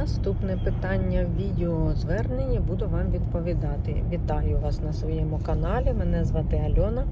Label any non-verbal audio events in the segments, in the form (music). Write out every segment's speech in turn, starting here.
Наступне питання в відеозверненні буду вам відповідати. Вітаю вас на своєму каналі. Мене звати Альона.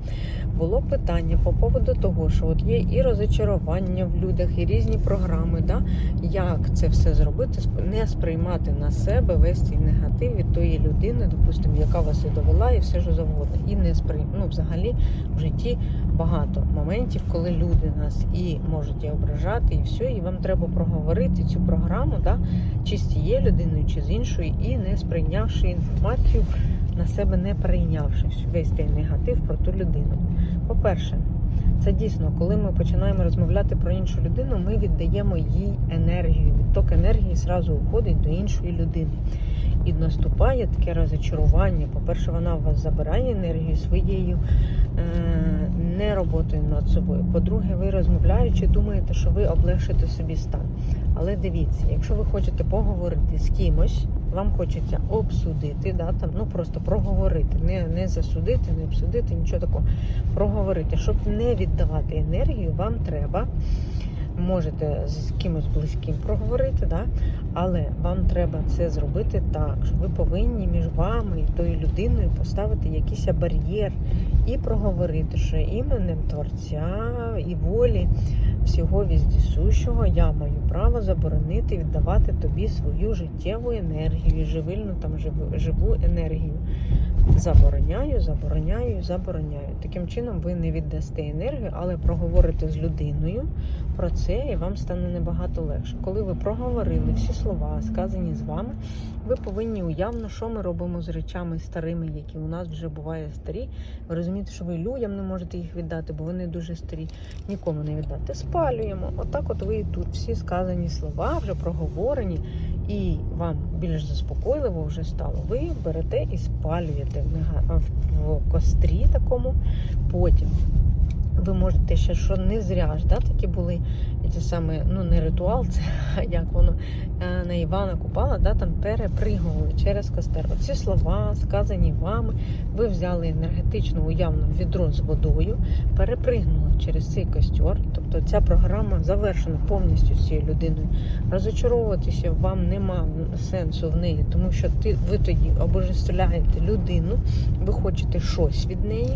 Було питання по поводу того, що от є і розочарування в людях, і різні програми. Да? Як це все зробити, не сприймати на себе весь цей негатив від тої людини, допустимо, яка вас і довела, і все що завгодно. І не сприйм... ну, взагалі в житті багато моментів, коли люди нас і можуть і ображати, і все, і вам треба проговорити цю програму, да? Чи з цією людиною, чи з іншою, і не сприйнявши інформацію на себе, не прийнявши весь цей негатив про ту людину. По-перше, це дійсно, коли ми починаємо розмовляти про іншу людину, ми віддаємо їй енергію. Відток енергії зразу уходить до іншої людини. І наступає таке розочарування. По-перше, вона у вас забирає енергію своєю е, не роботою над собою. По-друге, ви розмовляючи, думаєте, що ви облегшите собі стан. Але дивіться, якщо ви хочете поговорити з кимось, вам хочеться обсудити, да, там, ну просто проговорити, не, не засудити, не обсудити, нічого такого. Проговорити. Щоб не віддавати енергію, вам треба. Можете з кимось близьким проговорити, да? але вам треба це зробити так, що ви повинні між вами і тою людиною поставити якийсь бар'єр і проговорити, що іменем Творця і волі всього віздісущого я маю право заборонити віддавати тобі свою життєву енергію, живильну там живу, живу енергію. Забороняю, забороняю, забороняю. Таким чином ви не віддасте енергію, але проговорите з людиною про це, і вам стане набагато легше. Коли ви проговорили всі слова, сказані з вами, ви повинні уявно, що ми робимо з речами старими, які у нас вже буває старі. Ви розумієте, що ви людям не можете їх віддати, бо вони дуже старі. Нікому не віддати. Спалюємо. Отак, от ви тут всі сказані слова вже проговорені. І вам більш заспокійливо вже стало. Ви берете і спалюєте в кострі такому. Потім ви можете ще, що не зря ж, да, такі були ті саме, ну не ритуал, це а (laughs) як воно е, на Івана Купала, да, там перепригували через костер. Оці слова, сказані вами, ви взяли енергетично уявно відро з водою, перепригнули через цей костер. Тобто ця програма завершена повністю цією людиною. Розочаровуватися вам нема сенсу в неї, тому що ти ви тоді обожествляєте людину, ви хочете щось від неї.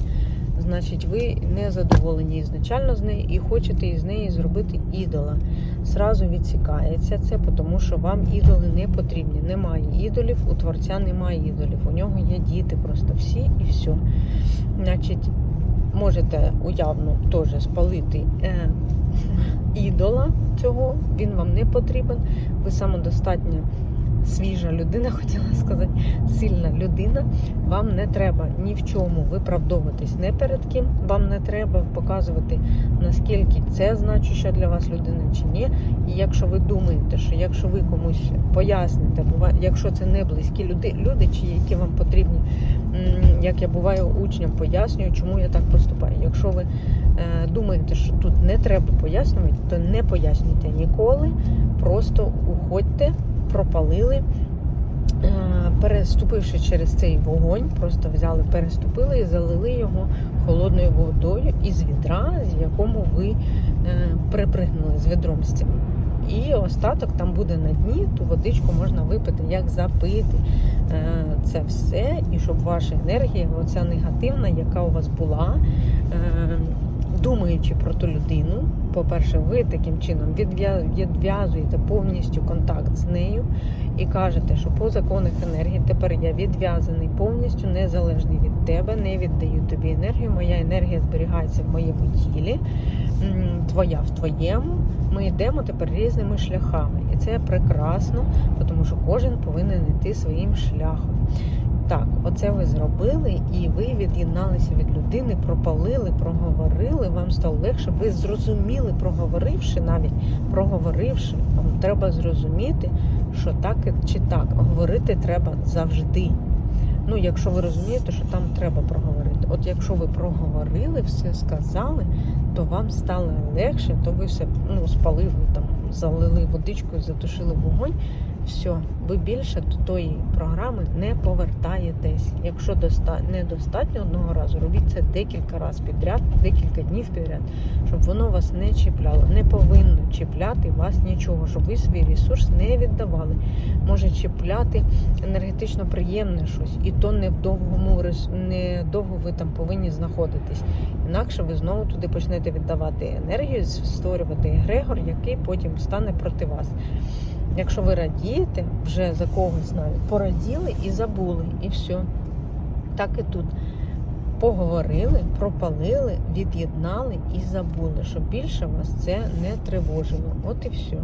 Значить, ви не задоволені ізначально з нею і хочете із неї зробити ідола. Зразу відсікається це, тому що вам ідоли не потрібні. Немає ідолів, у творця немає ідолів. У нього є діти просто всі і все. Значить, можете уявно теж спалити е, ідола цього, він вам не потрібен. Ви самодостатня свіжа людина, (laughs) хотіла сказати, сильна людина. Вам не треба ні в чому виправдовуватись не перед ким. Вам не треба показувати, наскільки це значуща для вас людина чи ні. І якщо ви думаєте, що якщо ви комусь поясните, якщо це не близькі люди, люди, чи які вам потрібні, як я буваю учням, пояснюю, чому я так поступаю. Якщо ви е, думаєте, що тут не треба пояснювати, то не пояснюйте ніколи, просто уходьте пропалили, е, переступивши через цей вогонь, просто взяли, переступили і залили його холодною водою із відра, з якому ви е, припригнули з відром з цим. І остаток там буде на дні, ту водичку можна випити, як запити е, це все, і щоб ваша енергія, оця негативна, яка у вас була, думаючи про ту людину, по-перше, ви таким чином відв'я- відв'язуєте повністю контакт з нею і кажете, що по законах енергії тепер я відв'язаний повністю, незалежний від тебе, не віддаю тобі енергію. Моя енергія зберігається в моєму тілі, твоя в твоєму. Ми йдемо тепер різними шляхами, і це прекрасно, тому що кожен повинен йти своїм шляхом. Так, оце ви зробили, і ви від'єдналися від людини, пропалили, проговорили. Вам стало легше. Ви зрозуміли, проговоривши, навіть проговоривши, вам треба зрозуміти, що так чи так. Говорити треба завжди. Ну, якщо ви розумієте, що там треба проговорити. От якщо ви проговорили, все сказали, то вам стало легше, то ви все ну, спалили там, залили водичкою, затушили вогонь. Все, ви більше до тої програми не повертаєтесь. Якщо недостатньо одного разу, робіть це декілька разів підряд, декілька днів підряд, щоб воно вас не чіпляло. Не повинно чіпляти вас нічого, щоб ви свій ресурс не віддавали. Може чіпляти енергетично приємне щось, і то не в довгому не довго ви там повинні знаходитись. Інакше ви знову туди почнете віддавати енергію, створювати егрегор, який потім стане проти вас. Якщо ви радієте, вже за когось навіть пораділи і забули, і все. Так і тут. Поговорили, пропалили, від'єднали і забули, щоб більше вас це не тривожило. От і все.